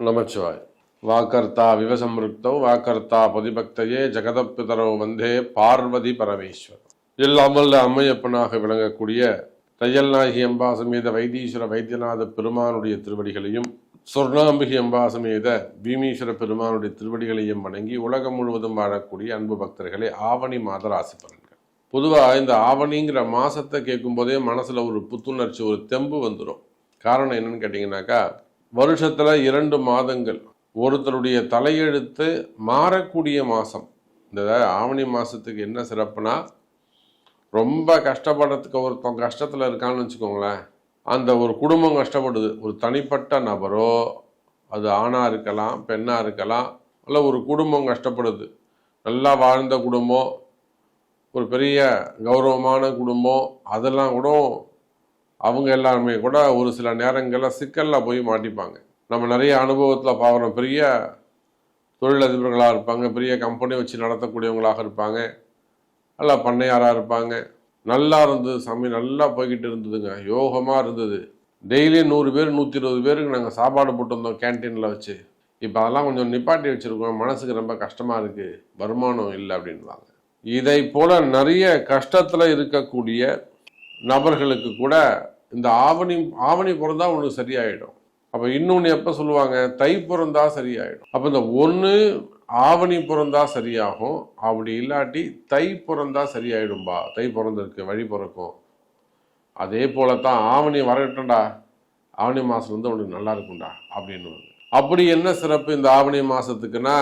நமச்சிவாய் வாக்கர்த்தா விவசம்ருக்தௌ வாக்கர்த்தா பதிபக்தையே ஜெகதப்பிதரோ வந்தே பார்வதி பரமேஸ்வர் இல்லாமல் அம்மையப்பனாக விளங்கக்கூடிய தையல்நாயகி அம்பா சமேத வைத்தீஸ்வர வைத்தியநாத பெருமானுடைய திருவடிகளையும் சொர்ணாம்பிகை அம்பா சமேத பீமீஸ்வர பெருமானுடைய திருவடிகளையும் வணங்கி உலகம் முழுவதும் வாழக்கூடிய அன்பு பக்தர்களே ஆவணி மாத ராசி பலன்கள். பொதுவாக இந்த ஆவணிங்கிற மாசத்தை கேட்கும்போதே மனசுல ஒரு புத்துணர்ச்சி ஒரு தெம்பு வந்துடும் காரணம் என்னன்னு கேட்டிங்கனாக்கா வருஷத்தில் இரண்டு மாதங்கள். ஒருத்தருடைய தலையெழுத்து மாறக்கூடிய மாதம் இந்த ஆவணி மாதத்துக்கு என்ன சிறப்புனா ரொம்ப கஷ்டப்படுறதுக்கு ஒருத்தன் கஷ்டத்தில் இருக்கான்னு வச்சுக்கோங்களேன். அந்த ஒரு குடும்பம் கஷ்டப்படுது. ஒரு தனிப்பட்ட நபரோ அது ஆணாக இருக்கலாம் பெண்ணாக இருக்கலாம் இல்லை ஒரு குடும்பம் கஷ்டப்படுது. நல்லா வாழ்ந்த குடும்பம் ஒரு பெரிய கௌரவமான குடும்பம் அதெல்லாம் கூட அவங்க எல்லாருமே கூட ஒரு சில நேரங்களில் சிக்கலில் போய் மாட்டிப்பாங்க. நம்ம நிறைய அனுபவத்தில் பார்க்குறோம் பெரிய தொழிலதிபர்களாக இருப்பாங்க பெரிய கம்பெனி வச்சு நடத்தக்கூடியவங்களாக இருப்பாங்க. நல்லா பண்ணையாராக இருப்பாங்க. நல்லா இருந்தது சாமி நல்லா போய்கிட்டு இருந்ததுங்க. யோகமாக இருந்தது. டெய்லியும் நூறு பேர் நூற்றி இருபது பேருக்கு நாங்கள் சாப்பாடு போட்டிருந்தோம் கேன்டீனில் வச்சு. இப்போ அதெல்லாம் கொஞ்சம் நிப்பாட்டி வச்சுருக்கோம். மனசுக்கு ரொம்ப கஷ்டமாக இருக்குது வருமானம் இல்லை அப்படின்வாங்க இதை போல் நிறைய கஷ்டத்தில் இருக்கக்கூடிய நபர்களுக்கு கூட இந்த ஆவணி ஆவணி பிறந்தா ஒன்று சரியாயிடும். அப்போ இன்னொன்று எப்போ சொல்லுவாங்க? தை பிறந்தா சரியாயிடும். அப்போ இந்த ஒன்று ஆவணி பிறந்தா சரியாகும். அப்படி இல்லாட்டி தை பிறந்தா சரியாயிடும்பா. தை பிறந்திருக்கு வழி பிறக்கும். அதே போல தான் ஆவணி வரட்டும்டா. ஆவணி மாதம் வந்து உனக்கு நல்லா இருக்கும்டா அப்படின்னு. அப்படி என்ன சிறப்பு இந்த ஆவணி மாதத்துக்குன்னா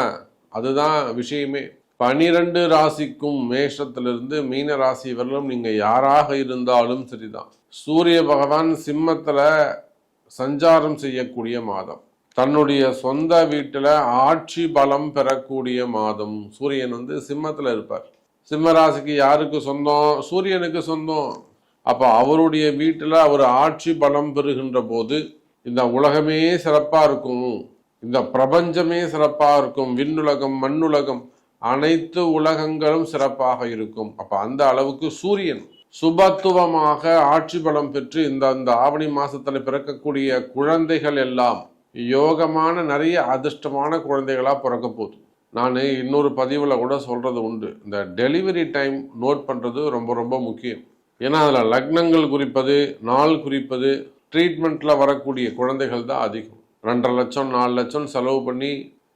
அதுதான் விஷயமே. பனிரெண்டு ராசிக்கும் மேஷத்திலிருந்து மீன ராசி வரலும் நீங்க யாராக இருந்தாலும் சரிதான். சூரிய பகவான் சிம்மத்துல சஞ்சாரம் செய்யக்கூடிய மாதம். தன்னுடைய சொந்த வீட்டுல ஆட்சி பலம் பெறக்கூடிய மாதம். சூரியன் வந்து சிம்மத்துல இருப்பார். சிம்ம ராசிக்கு யாருக்கு சொந்தம்? சூரியனுக்கு சொந்தம். அப்ப அவருடைய வீட்டுல அவர் ஆட்சி பலம் பெறுகின்ற போது இந்த உலகமே சிறப்பா இருக்கும். இந்த பிரபஞ்சமே சிறப்பா இருக்கும். விண்ணுலகம் மண்ணுலகம் அனைத்து உலகங்களும் சிறப்பாக இருக்கும். அப்ப அந்த அளவுக்கு சூரியன் சுபத்துவமாக ஆட்சி பலம் பெற்று இந்த அந்த ஆவணி மாசத்துல பிறக்கக்கூடிய குழந்தைகள் எல்லாம் யோகமான நிறைய அதிர்ஷ்டமான குழந்தைகளா பிறக்க போகுது. நான் இன்னொரு பதிவில் கூட சொல்றது உண்டு. இந்த டெலிவரி டைம் நோட் பண்றது ரொம்ப ரொம்ப முக்கியம். ஏன்னா அதில் லக்னங்கள் குறிப்பது நாள் குறிப்பது ட்ரீட்மெண்ட்டில் வரக்கூடிய குழந்தைகள் தான் அதிகம். ரெண்டரை லட்சம் நாலு லட்சம் செலவு பண்ணி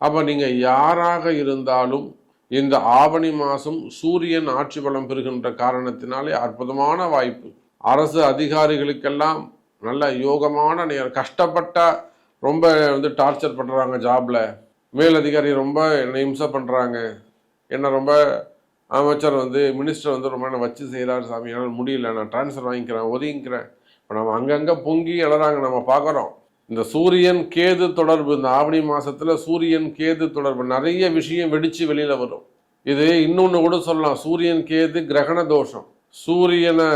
அப்போ நீங்கள் யாராக இருந்தாலும் இந்த ஆவணி மாதம் சூரியன் ஆட்சி பலம் பெறுகின்ற காரணத்தினாலே அற்புதமான வாய்ப்பு. அரசு அதிகாரிகளுக்கெல்லாம் நல்ல யோகமான நேரம் கஷ்டப்பட்ட ரொம்ப வந்து டார்ச்சர் பண்ணுறாங்க ஜாப்ல. மேலதிகாரி ரொம்ப என்னை இம்சை பண்ணுறாங்க என்னை ரொம்ப அமைச்சர் வந்து மினிஸ்டர் வந்து ரொம்ப என்ன வச்சு செய்கிறாரு சாமி. என்னால் முடியல. நான் ட்ரான்ஸ்ஃபர் வாங்கிக்கிறேன் ஒதுங்கிக்கிறேன். இப்போ நம்ம அங்கங்கே பொங்கி எழுறாங்க நம்ம பார்க்குறோம் இந்த சூரியன் கேது தொடர்பு இந்த ஆவணி மாசத்துல சூரியன் கேது தொடர்பு நிறைய விஷயம் வெடிச்சு வெளியில வரும். இது இன்னொன்னு கூட சொல்லலாம். சூரியன் கேது கிரகண தோஷம். சூரியனை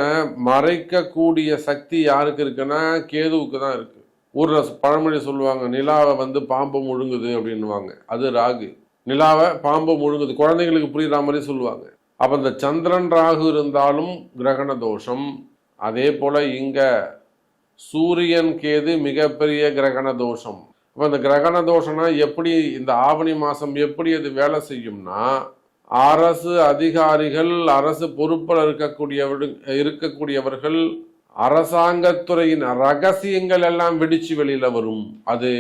மறைக்கக்கூடிய சக்தி யாருக்கு இருக்குன்னா கேதுவுக்கு தான் இருக்கு. ஊர்ல பழமொழி சொல்லுவாங்க நிலாவை வந்து பாம்பு முழுங்குது அப்படின்னுவாங்க. அது ராகு. நிலாவை பாம்பு முழுங்குது. குழந்தைங்களுக்கு புரியுற மாதிரி சொல்லுவாங்க. அப்ப இந்த சந்திரன் ராகு இருந்தாலும் கிரகண தோஷம். அதே போல இங்க சூரியன் கேது மிகப்பெரிய கிரகண தோஷம். இப்போ இந்த கிரகண தோஷம்னா எப்படி இந்த ஆவணி மாதம் எப்படி அது வேலை செய்யும்னா அரசு அதிகாரிகள் அரசு பொறுப்பில் இருக்கக்கூடியவர்கள் இருக்கக்கூடியவர்கள் அரசாங்கத்துறையின் ரகசியங்கள் எல்லாம் வெடிச்சு வெளியில் வரும். அது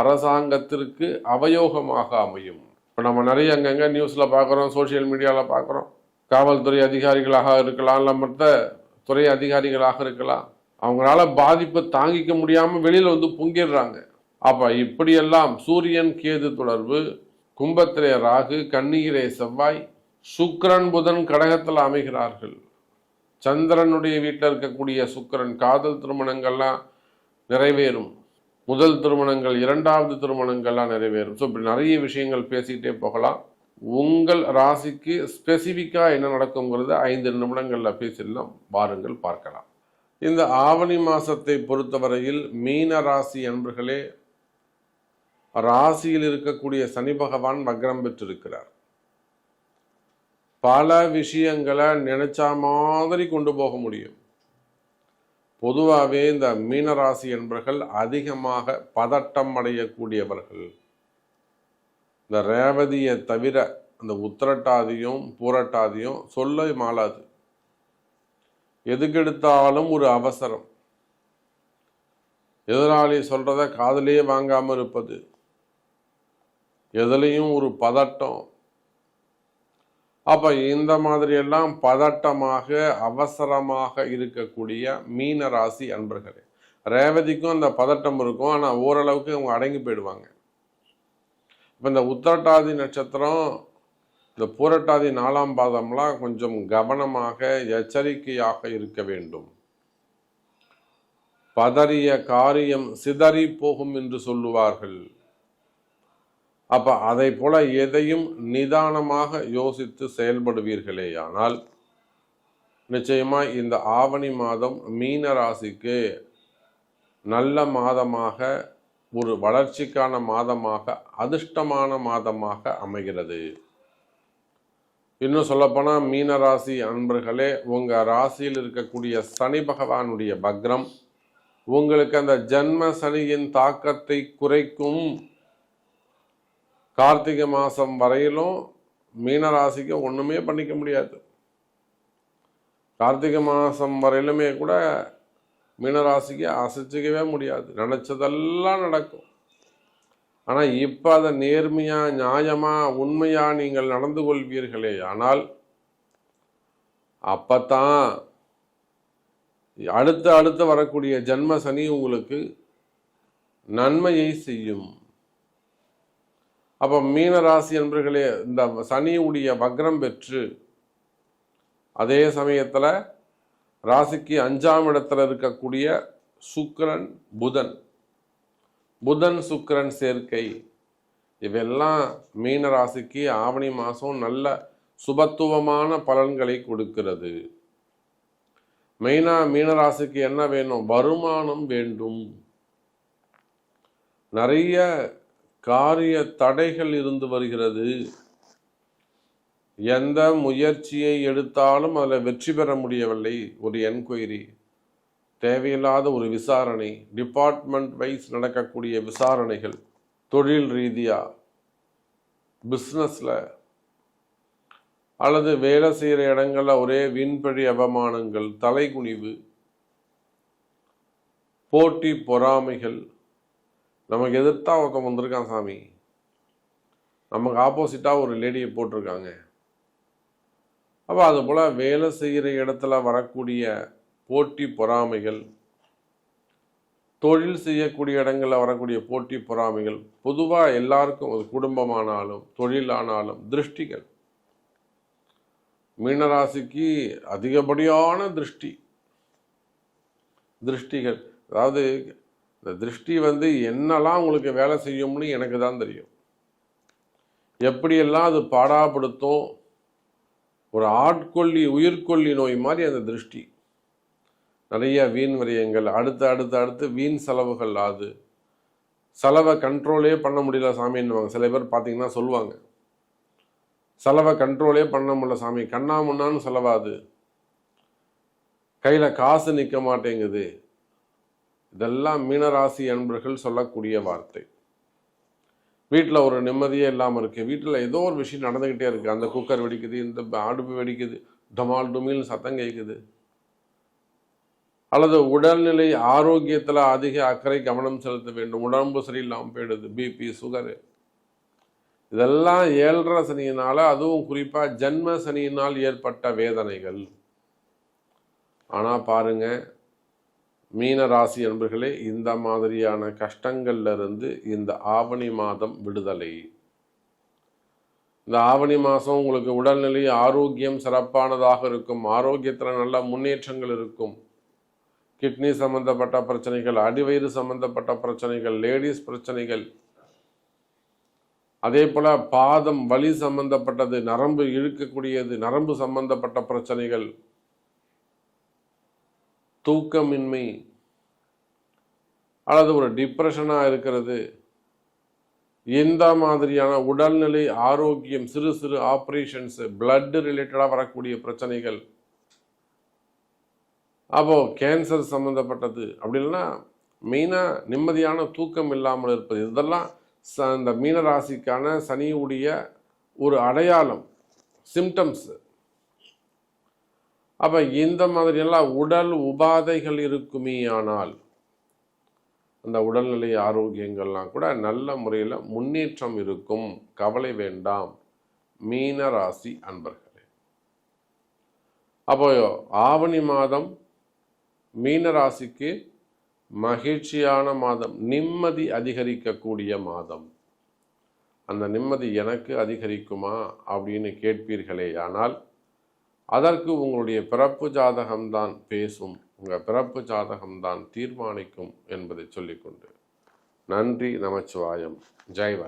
அரசாங்கத்திற்கு அவயோகமாக அமையும். இப்போ நம்ம நிறைய அங்கங்கே நியூஸில் பார்க்குறோம் சோஷியல் மீடியாவில் பார்க்குறோம். காவல்துறை அதிகாரிகளாக இருக்கலாம் இல்லை மற்ற துறை அதிகாரிகளாக இருக்கலாம். அவங்களால பாதிப்பை தாங்கிக்க முடியாம வெளியில வந்து பொங்கிடுறாங்க. அப்ப இப்படியெல்லாம் சூரியன் கேது தொடர்பு கும்பத்திலே ராகு கண்ணீரே செவ்வாய் சுக்கரன் புதன் கடகத்தில் அமைகிறார்கள். சந்திரனுடைய வீட்டில் இருக்கக்கூடிய சுக்கரன் காதல் திருமணங்கள்லாம் நிறைவேறும். முதல் திருமணங்கள் இரண்டாவது திருமணங்கள்லாம் நிறைவேறும். ஸோ இப்படி நிறைய விஷயங்கள் பேசிக்கிட்டே போகலாம். உங்கள் ராசிக்கு ஸ்பெசிஃபிக்காக என்ன நடக்குங்கிறது ஐந்து நிமிடங்களில் பேசிடலாம். வாருங்கள் பார்க்கலாம். இந்த ஆவணி மாசத்தை பொறுத்தவரையில் மீன ராசி அன்பர்களே ராசியில் இருக்கக்கூடிய சனி பகவான் வக்ரம் பெற்றிருக்கிறார். பல விஷயங்களை நினைச்ச மாதிரி கொண்டு போக முடியும். பொதுவாகவே இந்த மீனராசி என்பர்கள் அதிகமாக பதட்டம் அடையக்கூடியவர்கள். இந்த ரேவதியை தவிர அந்த உத்திரட்டாதியும் பூரட்டாதியும் சொல்ல மாளாது. எதுக்கெடுத்தாலும் ஒரு அவசரம். எதிராளி சொல்றத காதலியே வாங்காம இருப்பது? எதுலையும் ஒரு பதட்டம். அப்ப இந்த மாதிரி எல்லாம் பதட்டமாக அவசரமாக இருக்கக்கூடிய மீன ராசி அன்பர்களே. ரேவதிக்கும் அந்த பதட்டம் இருக்கும். ஆனா ஓரளவுக்கு அவங்க அடங்கி போயிடுவாங்க. இப்ப இந்த உத்திரட்டாதி நட்சத்திரம் இந்த பூரட்டாதி நாலாம் பாதம்லாம் கொஞ்சம் கவனமாக எச்சரிக்கையாக இருக்க வேண்டும். பதறிய காரியம் சிதறி போகும் என்று சொல்லுவார்கள். அப்ப அதை போல எதையும் நிதானமாக யோசித்து செயல்படுவீர்களேயானால் நிச்சயமா இந்த ஆவணி மாதம் மீன ராசிக்கு நல்ல மாதமாக ஒரு வளர்ச்சிக்கான மாதமாக அதிர்ஷ்டமான மாதமாக அமைகிறது. இன்னும் சொல்லப்போனால் மீன ராசி அன்பர்களே உங்கள் ராசியில் இருக்கக்கூடிய சனி பகவானுடைய பக்ரம் உங்களுக்கு அந்த ஜன்ம சனியின் தாக்கத்தை குறைக்கும் கார்த்திகை மாதம் வரையிலும் மீனராசிக்கு ஒன்றுமே பண்ணிக்க முடியாது. கார்த்திகை மாதம் வரையிலுமே கூட மீனராசிக்கு அசைச்சிக்கவே முடியாது. நினச்சதெல்லாம் நடக்கும். ஆனால் இப்போ அதை நேர்மையாக நியாயமாக உண்மையாக நீங்கள் நடந்து கொள்வீர்களே. ஆனால் அப்பத்தான் அடுத்து அடுத்து வரக்கூடிய ஜென்ம சனி உங்களுக்கு நன்மையை செய்யும். அப்போ மீன ராசி என்பர்களே இந்த சனியுடைய வக்ரம் பெற்று அதே சமயத்தில் ராசிக்கு அஞ்சாம் இடத்துல இருக்கக்கூடிய சுக்கரன் புதன். புதன் சுக்கரன் சேர்க்கை. இவெல்லாம் மீன ராசிக்கு ஆவணி மாதம் நல்ல சுபத்துவமான பலன்களை கொடுக்கிறது. மெயினாக மீனராசிக்கு என்ன வேணும்? வருமானம் வேண்டும். நிறைய காரிய தடைகள் இருந்து வருகிறது. எந்த முயற்சியை எடுத்தாலும் அதில் வெற்றி பெற முடியவில்லை. ஒரு என்கொயரி. தேவையில்லாத ஒரு விசாரணை டிபார்ட்மெண்ட் வைஸ் நடக்கக்கூடிய விசாரணைகள் தொழில் ரீதியாக பிஸ்னஸில் அல்லது வேலை செய்கிற இடங்களில் ஒரே வீண்பழி அவமானங்கள் தலைகுனிவு போட்டி பொறாமைகள். நமக்கு எதிர்த்தா ஒருத்தன் வந்திருக்கான் சாமி. நமக்கு ஆப்போசிட்டாக ஒரு லேடியை போட்டிருக்காங்க. அப்போ அது போல் வேலை செய்கிற இடத்துல வரக்கூடிய போட்டி பொறாமைகள். தொழில் செய்யக்கூடிய இடங்களில் வரக்கூடிய போட்டி பொறாமைகள். பொதுவாக எல்லாருக்கும் ஒரு குடும்பமானாலும் தொழிலானாலும் திருஷ்டிகள். மீனராசிக்கு அதிகப்படியான திருஷ்டி. திருஷ்டிகள். அதாவது இந்த திருஷ்டி வந்து என்னெல்லாம் உங்களுக்கு வேலை செய்யும்னு எனக்கு தான் தெரியும். எப்படியெல்லாம் அது பாடாப்படுத்தும் ஒரு ஆட்கொல்லி உயிர்கொல்லி நோய் மாதிரி அந்த திருஷ்டி. நிறைய வீண் விரயங்கள் அடுத்து அடுத்து அடுத்து வீண் செலவுகள் ஆகுது செலவை கண்ட்ரோலே பண்ண முடியல சாமின்னுவாங்க. சில பேர் பார்த்தீங்கன்னா சொல்லுவாங்க. செலவை கண்ட்ரோலே பண்ண முடியல சாமி. கண்ணா முன்னான்னு செலவாது. கையில் காசு நிற்க மாட்டேங்குது. இதெல்லாம் மீனராசி அன்பர்கள் சொல்லக்கூடிய வார்த்தை. வீட்டில் ஒரு நிம்மதியே இல்லாமல் இருக்குது வீட்டில் ஏதோ ஒரு விஷயம் நடந்துக்கிட்டே இருக்குது அந்த குக்கர் வெடிக்குது இந்த அடுப்பு வெடிக்குது டமால் டுமில்னு சத்தம் கேட்குது அல்லது உடல்நிலை ஆரோக்கியத்தில் அதிக அக்கறை கவனம் செலுத்த வேண்டும். உடம்பு சரியில்லாமல் போயிடுது. பிபி சுகரு இதெல்லாம் ஏழரை சனியினால் அதுவும் குறிப்பாக ஜென்ம சனியினால் ஏற்பட்ட வேதனைகள். ஆனால் பாருங்கள் மீன ராசி என்பர்களே இந்த மாதிரியான கஷ்டங்கள்ல இருந்து இந்த ஆவணி மாதம் விடுதலை. இந்த ஆவணி மாதம் உங்களுக்கு உடல்நிலை ஆரோக்கியம் சிறப்பானதாக இருக்கும். ஆரோக்கியத்தில் நல்ல முன்னேற்றங்கள் இருக்கும். கிட்னி சம்பந்தப்பட்ட பிரச்சனைகள் அடிவயிறு சம்பந்தப்பட்ட பிரச்சனைகள் லேடிஸ் பிரச்சனைகள். அதே போல பாதம் வலி சம்பந்தப்பட்டது நரம்பு இழுக்கக்கூடியது நரம்பு சம்பந்தப்பட்ட பிரச்சனைகள். தூக்கமின்மை அல்லது ஒரு டிப்ரெஷனாக இருக்கிறது. எந்த மாதிரியான உடல்நிலை ஆரோக்கியம் சிறு சிறு ஆப்ரேஷன்ஸ் பிளட் ரிலேட்டடாக வரக்கூடிய பிரச்சனைகள். அப்போ கேன்சர் சம்மந்தப்பட்டது அப்படி இல்லைன்னா மெயினாக நிம்மதியான தூக்கம் இல்லாமல் இருப்பது. இதெல்லாம் ச இந்த மீனராசிக்கான சனியுடைய ஒரு அடையாளம் சிம்டம்ஸு அப்போ இந்த மாதிரியெல்லாம் உடல் உபாதைகள் இருக்குமே ஆனால் அந்த உடல்நிலை ஆரோக்கியங்கள்லாம் கூட நல்ல முறையில் முன்னேற்றம் இருக்கும். கவலை வேண்டாம். மீன ராசி அன்பர்களே. அப்போ ஆவணி மாதம் மீன ராசிக்கு மகிழ்ச்சியான மாதம் நிம்மதி அதிகரிக்கக்கூடிய மாதம். அந்த நிம்மதி எனக்கு அதிகரிக்குமா அப்படின்னு கேட்பீர்களே ஆனால் அதற்கு உங்களுடைய பிறப்பு ஜாதகம்தான் பேசும். உங்கள் பிறப்பு ஜாதகம்தான் தீர்மானிக்கும் என்பதை சொல்லிக்கொண்டு. நன்றி நமச்சிவாயம். ஜெய்